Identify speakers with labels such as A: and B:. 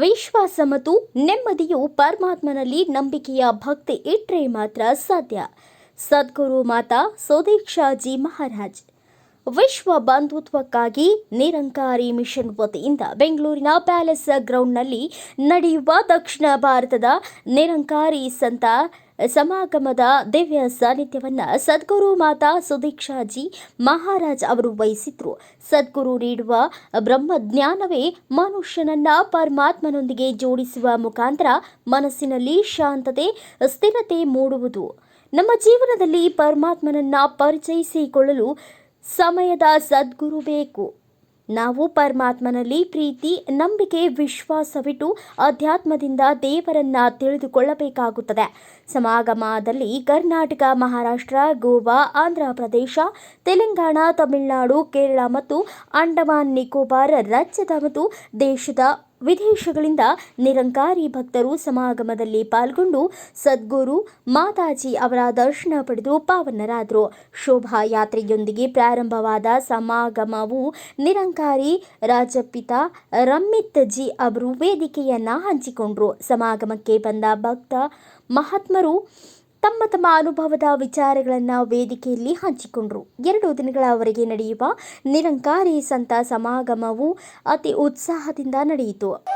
A: ವಿಶ್ವಾಸ ಮತ್ತು ನೆಮ್ಮದಿಯು ಪರಮಾತ್ಮನಲ್ಲಿ ನಂಬಿಕೆಯ ಭಕ್ತಿ ಇಟ್ಟರೆ ಮಾತ್ರ ಸಾಧ್ಯ. ಸದ್ಗುರು ಮಾತಾ ಸುದೀಕ್ಷಾಜಿ ಮಹಾರಾಜ್. ವಿಶ್ವ ಬಂಧುತ್ವಕ್ಕಾಗಿ ನಿರಂಕಾರಿ ಮಿಷನ್ ವತಿಯಿಂದ ಬೆಂಗಳೂರಿನ ಪ್ಯಾಲೇಸ್ ಗ್ರೌಂಡ್ನಲ್ಲಿ ನಡೆಯುವ ದಕ್ಷಿಣ ಭಾರತದ ನಿರಂಕಾರಿ ಸಂತ ಸಮಾಗಮದ ದಿವ್ಯ ಸಾನ್ನಿಧ್ಯವನ್ನು ಸದ್ಗುರು ಮಾತಾ ಸುದೀಕ್ಷಾಜಿ ಮಹಾರಾಜ್ ಅವರು ವಹಿಸಿದ್ರು. ಸದ್ಗುರು ನೀಡುವ ಬ್ರಹ್ಮಜ್ಞಾನವೇ ಮನುಷ್ಯನನ್ನ ಪರಮಾತ್ಮನೊಂದಿಗೆ ಜೋಡಿಸುವ ಮುಖಾಂತರ ಮನಸ್ಸಿನಲ್ಲಿ ಶಾಂತತೆ, ಸ್ಥಿರತೆ ಮೂಡುವುದು. ನಮ್ಮ ಜೀವನದಲ್ಲಿ ಪರಮಾತ್ಮನನ್ನ ಪರಿಚಯಿಸಿಕೊಳ್ಳಲು ಸಮಯದ ಸದ್ಗುರು ಬೇಕು. ನಾವು ಪರಮಾತ್ಮನಲ್ಲಿ ಪ್ರೀತಿ, ನಂಬಿಕೆ, ವಿಶ್ವಾಸವಿಟ್ಟು ಅಧ್ಯಾತ್ಮದಿಂದ ದೇವರನ್ನ ತಿಳಿದುಕೊಳ್ಳಬೇಕಾಗುತ್ತದೆ. ಸಮಾಗಮದಲ್ಲಿ ಕರ್ನಾಟಕ, ಮಹಾರಾಷ್ಟ್ರ, ಗೋವಾ ಆಂಧ್ರ ಪ್ರದೇಶ ತೆಲಂಗಾಣ, ತಮಿಳುನಾಡು, ಕೇರಳ ಮತ್ತು ಅಂಡಮಾನ್ ನಿಕೋಬಾರ್, ರಾಜ್ಯದ ಮತ್ತು ದೇಶದ ವಿದೇಶಗಳಿಂದ ನಿರಂಕಾರಿ ಭಕ್ತರು ಸಮಾಗಮದಲ್ಲಿ ಪಾಲ್ಗೊಂಡು ಸದ್ಗುರು ಮಾತಾಜಿ ಅವರ ದರ್ಶನ ಪಡೆದು ಪಾವನರಾದರು. ಶೋಭಾಯಾತ್ರೆಯೊಂದಿಗೆ ಪ್ರಾರಂಭವಾದ ಸಮಾಗಮವು ನಿರಂಕಾರಿ ರಾಜಪಿತ ರಮ್ಮಿತ್ ಜಿ ಅವರು ವೇದಿಕೆಯನ್ನು ಹಂಚಿಕೊಂಡರು. ಸಮಾಗಮಕ್ಕೆ ಬಂದ ಭಕ್ತ ಮಹಾತ್ಮರು ತಮ್ಮ ತಮ್ಮ ಅನುಭವದ ವಿಚಾರಗಳನ್ನು ವೇದಿಕೆಯಲ್ಲಿ ಹಂಚಿಕೊಂಡರು. ಎರಡು ದಿನಗಳವರೆಗೆ ನಡೆಯುವ ನಿರಂಕಾರಿ ಸಂತ ಸಮಾಗಮವು ಅತಿ ಉತ್ಸಾಹದಿಂದ ನಡೆಯಿತು.